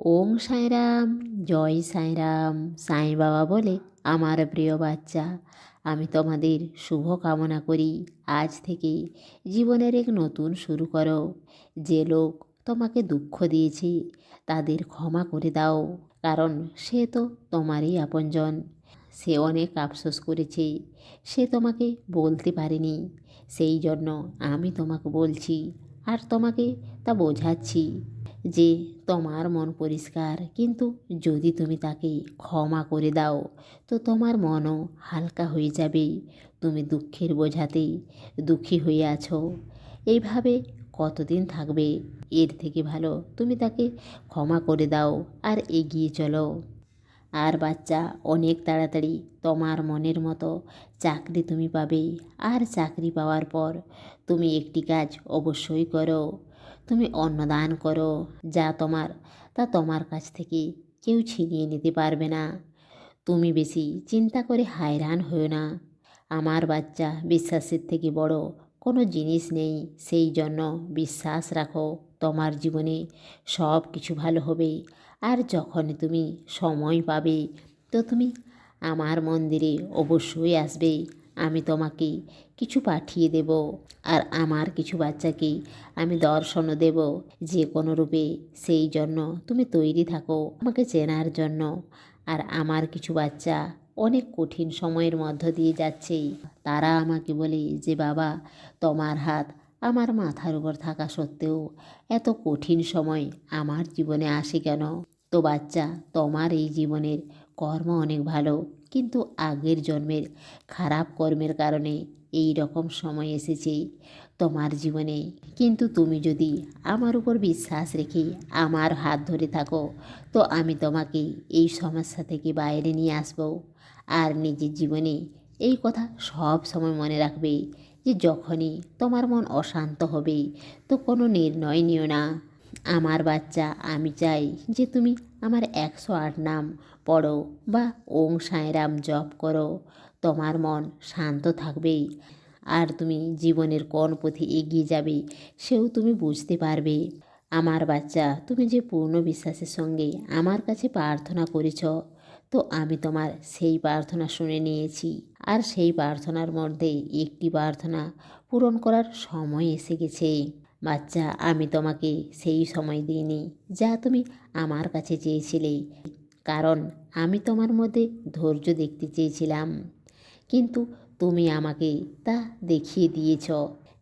ওং সাঁইরাম, জয় সাঁইরাম, সাঁই বাবা বলে আমার প্রিয় বাচ্চা। আমি তোমাদের শুভ কামনা করি। আজ থেকে জীবনের এক নতুন শুরু করো। যে লোক তোমাকে দুঃখ দিয়েছে, তাদের ক্ষমা করে দাও, কারণ সে তো তোমারই আপনজন। সে অনেক আফসোস করেছে, সে তোমাকে বলতে পারেনি। সেই জন্য আমি তোমাকে বলছি আর তোমাকে তা বোঝাচ্ছি যে তোমার মন পরিষ্কার, কিন্তু যদি তুমি তাকে ক্ষমা করে দাও, তো তোমার মনও হালকা হয়ে যাবে। তুমি দুঃখের বোঝাতে দুঃখী হয়ে আছো। এইভাবে কতদিন থাকবে? এর থেকে ভালো তুমি তাকে ক্ষমা করে দাও আর এগিয়ে চলো। আর বাচ্চা, অনেক তাড়াতাড়ি তোমার মনের মতো চাকরি তুমি পাবে। আর চাকরি পাওয়ার পর তুমি একটি কাজ অবশ্যই করো। তুমি অন্নদান করো, যা তোমার, তা তোমার কাছ থেকে কেউ ছিনিয়ে নিতে পারবে না। তুমি বেশি চিন্তা করে হায়রান হও না। আমার বাচ্চা বিশ্বাসের থেকে বড় কোনো জিনিস নেই, সেই জন্য বিশ্বাস রাখো, তোমার জীবনে সব কিছু ভালো হবে। আর যখন তুমি সময় পাবে, তো তুমি আমার মন্দিরে অবশ্যই আসবে। আমি তোমাকে কিছু পাঠিয়ে দেব আর আমার কিছু বাচ্চাকে আমি দর্শনও দেব। যে কোনো রূপে সেই জন্য তুমি তৈরি থাকো আমাকে চেনার জন্য। আর আমার কিছু বাচ্চা অনেক কঠিন সময়ের মধ্য দিয়ে যাচ্ছে। তারা আমাকে বলে যে, বাবা, তোমার হাত আমার মাথার উপর থাকা সত্ত্বেও এত কঠিন সময় আমার জীবনে আসে কেন? তো বাচ্চা, তোমার এই জীবনের কর্ম অনেক ভালো, কিন্তু আগের জন্মের খারাপ কর্মের কারণে এই রকম সময় এসেছে তোমার জীবনে। কিন্তু তুমি যদি আমার উপর বিশ্বাস রেখে আমার হাত ধরে থাকো, তো আমি তোমাকে এই সমস্যা থেকে বাইরে নিয়ে আসব। আর নিজের জীবনে এই কথা সব সময় মনে রাখবে যে যখনই তোমার মন অশান্ত হবে তো কোনো নির্ণয় নিও না। আমার বাচ্চা, আমি চাই যে তুমি আমার একশো আট নাম পড়ো বা ওং সাঁয়রাম জপ করো। তোমার মন শান্ত থাকবে আর তুমি জীবনের কোন পথে এগিয়ে যাবে সেও তুমি বুঝতে পারবে। আমার বাচ্চা, তুমি যে পূর্ণ বিশ্বাসের সঙ্গে আমার কাছে প্রার্থনা করেছ তো আমি তোমার সেই প্রার্থনা শুনে নিয়েছি। আর সেই প্রার্থনার মধ্যে একটি প্রার্থনা পূরণ করার সময় এসে গেছে। বাচ্চা, আমি তোমাকে সেই সময় দিইনি, যা তুমি আমার কাছে চেয়েছিলে। কারণ আমি তোমার মধ্যে ধৈর্য দেখতে চেয়েছিলাম। কিন্তু তুমি আমাকে তা দেখিয়ে দিয়েছ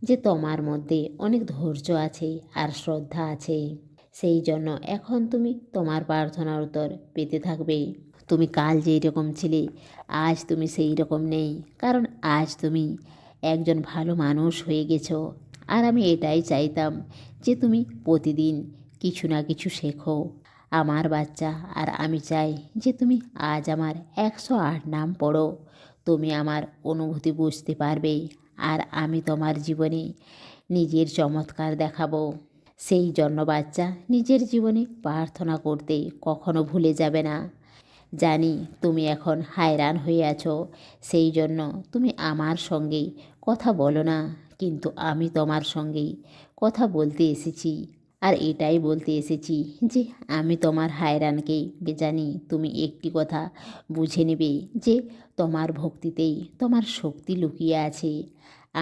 যে তোমার মধ্যে অনেক ধৈর্য আছে আর শ্রদ্ধা আছে। সেই জন্য এখন তুমি তোমার প্রার্থনার উত্তর পেতে থাকবে। তুমি কাল যেই রকম ছিলে, আজ তুমি সেই রকম নেই। কারণ আজ তুমি একজন ভালো মানুষ হয়ে গেছো। আর আমি এটাই চাইতাম যে তুমি প্রতিদিন কিছু না কিছু শেখো। আমার বাচ্চা, আর আমি চাই যে তুমি আজ আমার একশো আট নাম পড়ো। তুমি আমার অনুভূতি বুঝতে পারবে, আর আমি তোমার জীবনে নিজের চমৎকার দেখাবো। সেই জন্য বাচ্চা, নিজের জীবনে প্রার্থনা করতে কখনো ভুলে যাবে না। জানি তুমি এখন হায়রান হয়ে আছো। সেই জন্য তুমি আমার সঙ্গে কথা বলো না, কিন্তু আমি তোমার সঙ্গেই কথা বলতে এসেছি। আর এটাই বলতে এসেছি যে আমি তোমার হায়রানকে জানি তুমি একটি কথা বুঝে নেবে যে তোমার ভক্তিতেই তোমার শক্তি লুকিয়ে আছে।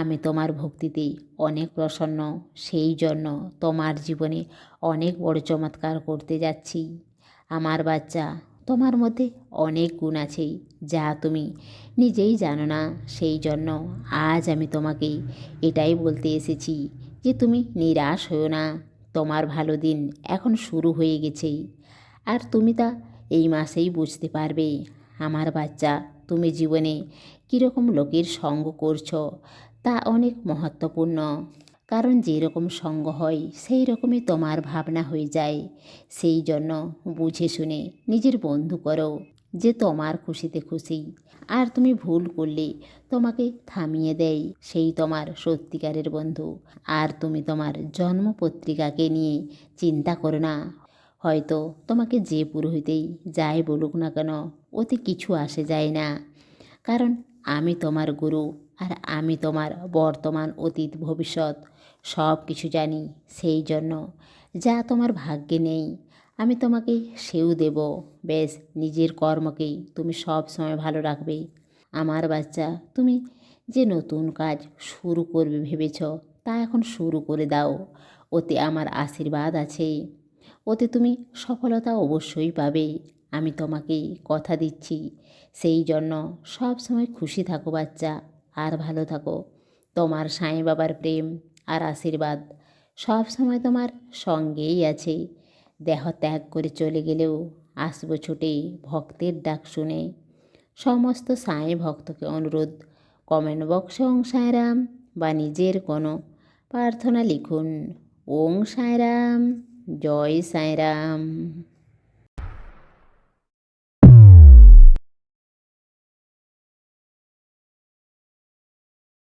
আমি তোমার ভক্তিতেই অনেক প্রসন্ন, সেই জন্য তোমার জীবনে অনেক বড় চমৎকার করতে যাচ্ছি। আমার বাচ্চা তোমার মধ্যে অনেক গুণ আছে যা তুমি নিজেই জানো না। সেই জন্য আজ আমি তোমাকে এটাই বলতে এসেছি যে তুমি নিরাশ হও না। তোমার ভালো দিন এখন শুরু হয়ে গেছে। আর তুমি তা এই মাসেই বুঝতে পারবে। আমার বাচ্চা, তুমি জীবনে কীরকম লোকের সঙ্গ করছ তা অনেক মহত্বপূর্ণ। কারণ যেরকম সঙ্গ হয় সেই রকমই তোমার ভাবনা হয়ে যায়। সেই জন্য বুঝে শুনে নিজের বন্ধু করো যে তোমার খুশিতে খুশি। আর তুমি ভুল করলে তোমাকে থামিয়ে দেয় সেই তোমার সত্যিকারের বন্ধু। আর তুমি তোমার জন্মপত্রিকাকে নিয়ে চিন্তা করো না। হয়তো তোমাকে যে পুরোহিতেই যাই বলুক না কেন, ওতে কিছু আসে যায় না। কারণ আমি তোমার গুরু, আর আমি তোমার বর্তমান অতীত ভবিষ্যৎ। সব কিছু জানি সেই জন্য। যা তোমার ভাগ্যে নেই, আমি তোমাকে সেও দেব। বেশ, নিজের কর্মকেই তুমি সব সময় ভালো রাখবে। আমার বাচ্চা, তুমি যে নতুন কাজ শুরু করবে ভেবেছ, তা এখন শুরু করে দাও। ওতে আমার আশীর্বাদ আছে। ওতে তুমি সফলতা অবশ্যই পাবে। আমি তোমাকে কথা দিচ্ছি। সেই জন্য সব সময় খুশি থাকো বাচ্চা, আর ভালো থাকো। তোমার সাঁই বাবার প্রেম আর আশীর্বাদ। সব সময় তোমার সঙ্গেই আছে। দেহ ত্যাগ করে চলে গেলেও আসব ছুটে ভক্তের ডাক শুনে। সমস্ত সাঁই ভক্তকে অনুরোধ কমেন্ট বক্সে ওং সাঁয়রাম বা নিজের কোনো প্রার্থনা লিখুন। ওং সাঁয়রাম জয় সাঁয়রাম